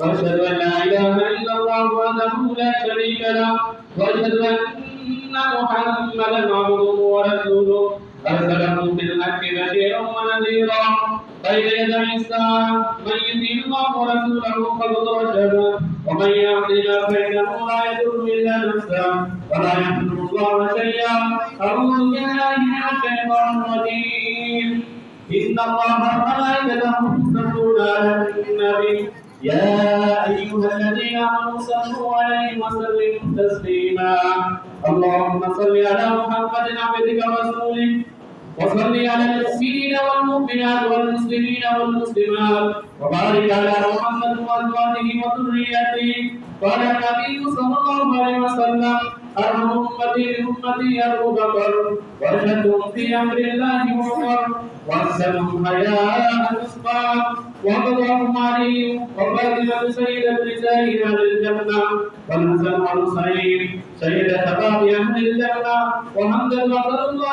وأشهد أن لا إله إلا الله وحده لا شريك له. وأشهد أن محمدا عبده ورسوله. أرسله بالحق بشيرا ونذيرا بين يدي الساعة من يطيع الله ورسوله فقد رشد ومن يعص الله فإنه لا يضر إلا نفسه. ولا يضر الله شيئا. أعوذ بالله من الشيطان الرجيم. إن الله وملائكته يصلون على يا أيها الذين آمنوا صلوا عليه وسلموا تسليما. اللهم صل على محمد عبدك ورسولك وصل على المؤمنين والمؤمنات والمسلمين والمسلمات. وبارك على محمد وازواجه وذريته. قال النبي صلى الله عليه وسلم. أرحم أمتي بأمتي أبو بكر. وأشهدهم في أمر الله عمر واحسنهم حياء عثمان وقضاهم علي وفاطمه سيده نساء أهل الجنة. والحسن والحسين سيد شباب أهل الجنة. وحمد الله